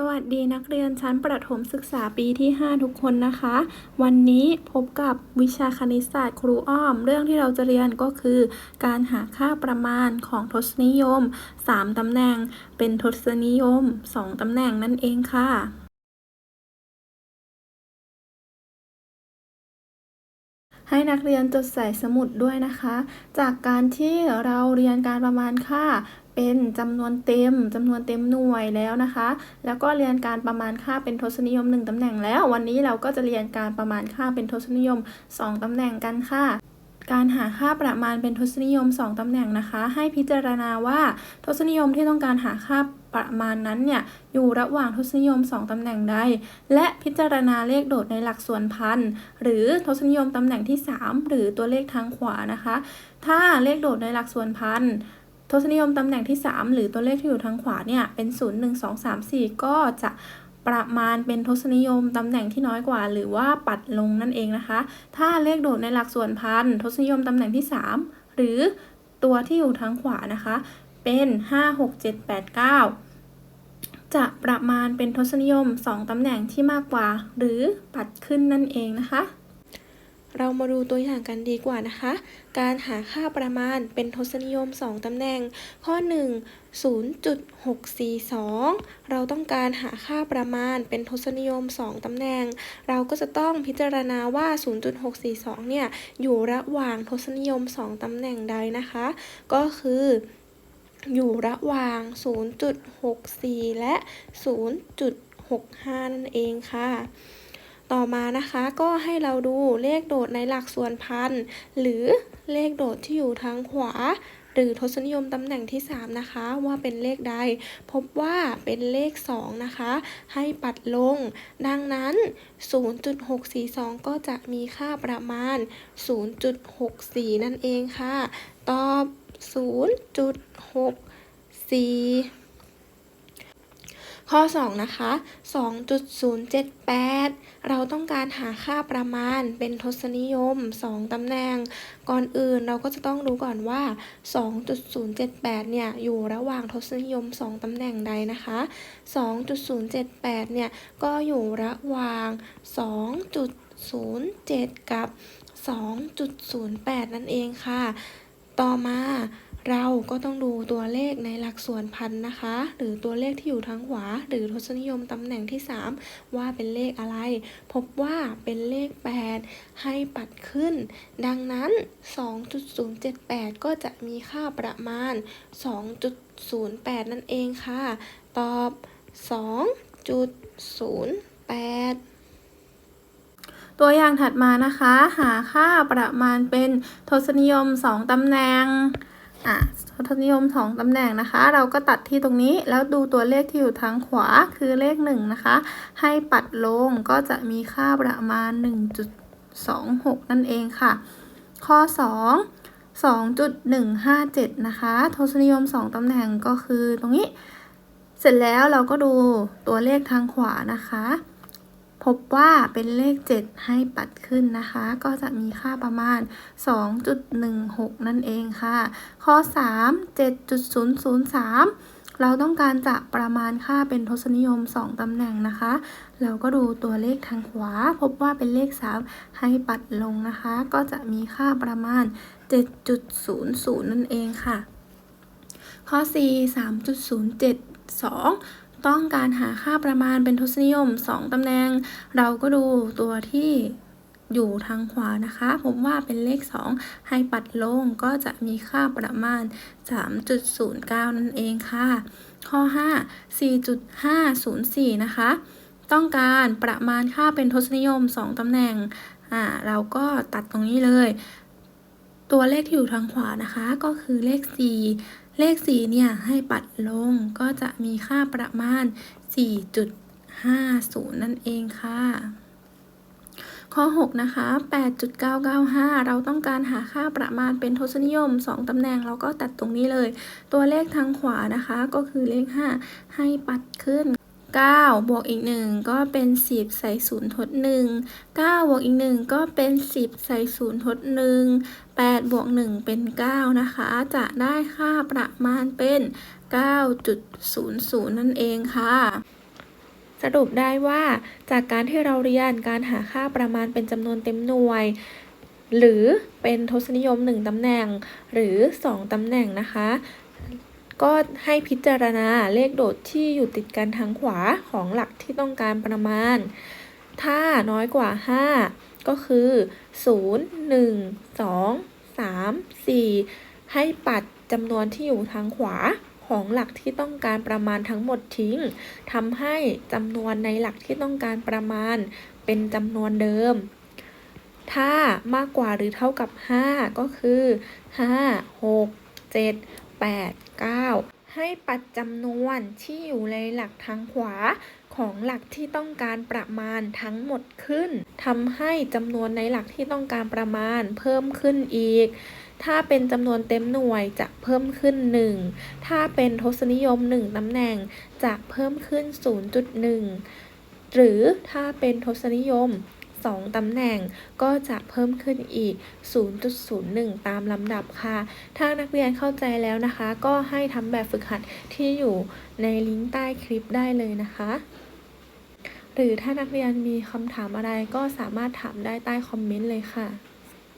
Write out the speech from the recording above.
สวัสดีนักเรียนชั้นประถมศึกษาปีที่ 5 ทุกคนนะคะ วันนี้พบกับวิชาคณิตศาสตร์ครูอ้อม เรื่องที่เราจะเรียนก็คือ การหาค่าประมาณของทศนิยม 3ตำแหน่งเป็นทศนิยม 2ตำแหน่งนั่นเองค่ะ ให้นักเรียนจดใส่สมุดด้วยนะคะ จากการที่เราเรียนการประมาณค่าเป็นจำนวนเต็มจำนวนเต็มหน่วยแล้วนะคะ แล้วก็เรียนการประมาณค่าเป็นทศนิยม 1ตำแหน่งแล้ว วันนี้เราก็จะเรียนการประมาณค่าเป็นทศนิยม 2ตำแหน่งกันค่ะ การหาค่าประมาณเป็นทศนิยม 2ตำแหน่งนะคะ ให้พิจารณาว่าทศนิยมที่ต้องการหาค่าประมาณนั้นเนี่ยอยู่ระหว่างทศนิยม 2ตำแหน่งใด และพิจารณาเลขโดดในหลักส่วนพันหรือทศนิยมตำแหน่งที่ 3 หรือตัวเลขทางขวานะคะ ถ้าเลขโดดในหลักส่วนพันทศนิยมตำแหน่งที่ 3 หรือตัวเลขที่อยู่ทางขวาเนี่ยเป็น 0 1 2 3 4 ก็จะ ประมาณเป็นทศนิยมตำแหน่งที่น้อยกว่า หรือว่าปัดลงนั่นเองนะคะ ถ้าเลขโดดในหลักส่วนพันทศนิยมตำแหน่งที่ 3 หรือตัวที่อยู่ทางขวานะคะ เป็น 5 6 7 8 9 จะประมาณเป็นทศนิยม 2ตำแหน่งที่มากกว่า หรือปัดขึ้นนั่นเองนะคะ เรามาดูตัวอย่างกันดีกว่านะคะ การหาค่าประมาณเป็นทศนิยม 2 ตำแหน่ง ข้อ 1 0.642 เราต้องการหาค่าประมาณเป็นทศนิยม 2 ตำแหน่ง เราก็จะต้องพิจารณาว่า 0.642 เนี่ย อยู่ระหว่างทศนิยม 2 ตำแหน่งใดนะคะ ก็คืออยู่ระหว่าง 0.64 และ 0.65 นั่นเองค่ะ ต่อมานะคะก็ให้เราดูเลขโดดในหลักส่วนพันหรือเลขโดดที่อยู่ทางขวา หรือทศนิยมตำแหน่งที่ 3 นะคะ ว่าเป็นเลขใด พบว่าเป็นเลข 2 นะคะ ให้ปัดลง ดังนั้น 0.642 ก็จะมีค่าประมาณ 0.64 นั่นเองค่ะ ตอบ 0.64 ข้อ 2 นะคะ 2.078 เราต้องการหาค่าประมาณเป็นทศนิยม 2ตำแหน่ง ก่อนอื่นเราก็จะต้องรู้ก่อนว่า 2.078 เนี่ย อยู่ระหว่างทศนิยม 2ตำแหน่งใดนะคะ 2.078 เนี่ย ก็อยู่ระหว่าง 2.07 กับ 2.08 นั่นเองค่ะ ต่อมา เราก็ต้องดูตัวเลขในหลักส่วนพันนะคะ หรือตัวเลขที่อยู่ทางขวา หรือทศนิยมตำแหน่งที่ 3 ว่าเป็นเลขอะไร พบว่าเป็นเลข 8 ให้ปัดขึ้น ดังนั้น 2.078 ก็จะมีค่าประมาณ 2.08 นั่นเองค่ะ ตอบ 2.08ตัวอย่างถัดมานะคะ หาค่าประมาณเป็นทศนิยม 2 ตำแหน่ง อะทศนิยม2ตำแหน่งนะคะ เราก็ตัดที่ตรงนี้แล้วดูตัวเลขที่อยู่ทางขวาคือเลข1นะคะ ให้ปัดลงก็จะมีค่าประมาณ 1.26 นั่นเองค่ะ ข้อ 2 2.157 นะคะ ทศนิยม 2ตำแหน่งก็คือตรงนี้ เสร็จแล้วเราก็ดูตัวเลขทางขวานะคะ พบว่าเป็นเลข 7 ให้ปัดขึ้นนะคะ ก็จะมีค่าประมาณ 2.16 นั่นเองค่ะ ข้อ 3 7.003 เราต้องการจะประมาณค่าเป็นทศนิยม 2 ตำแหน่งนะคะ เราก็ดูตัวเลขทางขวา พบว่าเป็นเลข 3 ให้ปัดลงนะคะ ก็จะมีค่าประมาณ 7.00 นั่นเองค่ะ ข้อ 4 3.072 ต้องการหาค่าประมาณเป็นทศนิยม 2ตำแหน่ง เราก็ดูตัวที่อยู่ทางขวานะคะ ผมว่าเป็นเลข 2 ให้ปัดลงก็จะมีค่าประมาณ 3.09 นั่นเองค่ะ ข้อ 5 4.504 นะคะ ต้องการประมาณค่าเป็นทศนิยม 2ตำแหน่งอ่าเราก็ตัดตรงนี้เลย ตัวเลขที่อยู่ทางขวานะคะ ก็คือเลข 4 เลข 4 เนี่ย ให้ปัดลงก็จะมีค่าประมาณ 4.50 นั่นเองค่ะ ข้อ 6 นะคะ 8.995 เราต้องการหาค่าประมาณเป็นทศนิยม 2 ตำแหน่งเราก็ตัดตรงนี้เลย ตัวเลขทางขวานะคะ ก็คือเลข 5 ให้ปัดขึ้น 9 บวกอีก 1 ก็เป็น 10 ใส่0ทด 1 9 บวกอีก 1 ก็เป็น 10 ใส่0ทด 1 8 บวก 1 เป็น 9 นะคะ จะได้ค่าประมาณเป็น 9.00 นั่นเองค่ะสรุปได้ว่าจากการที่เราเรียนการหาค่าประมาณเป็นจำนวนเต็มหน่วย หรือเป็นทศนิยม 1ตำแหน่ง หรือ 2ตำแหน่งนะคะ ก็ให้พิจารณาเลขโดดที่อยู่ติดกันทางขวาของหลักที่ต้องการประมาณ ถ้าน้อยกว่า 5 ก็คือ 0 1 2 3 4 ให้ปัดจำนวนที่อยู่ทางขวาของหลักที่ต้องการประมาณทั้งหมดทิ้งทำให้จำนวนในหลักที่ต้องการประมาณเป็นจำนวนเดิม ถ้ามากกว่าหรือเท่ากับ 5 ก็คือ 5 6 7 8 9 ให้ปัดจำนวนที่อยู่ในหลักทางขวาของหลักที่ต้องการประมาณทั้งหมดขึ้นทำให้จำนวนในหลักที่ต้องการประมาณเพิ่มขึ้นอีก ถ้าเป็นจำนวนเต็มหน่วยจะเพิ่มขึ้น 1 ถ้าเป็นทศนิยม 1ตำแหน่งจะเพิ่มขึ้น 0.1 หรือถ้าเป็นทศนิยม 2 ตำแหน่งก็จะเพิ่มขึ้นอีก 0.01 ตามลำดับค่ะ ถ้านักเรียนเข้าใจแล้วนะคะ ก็ให้ทำแบบฝึกหัดที่อยู่ในลิงก์ใต้คลิปได้เลยนะคะ หรือถ้านักเรียนมีคำถามอะไรก็สามารถถามได้ใต้คอมเมนต์เลยค่ะ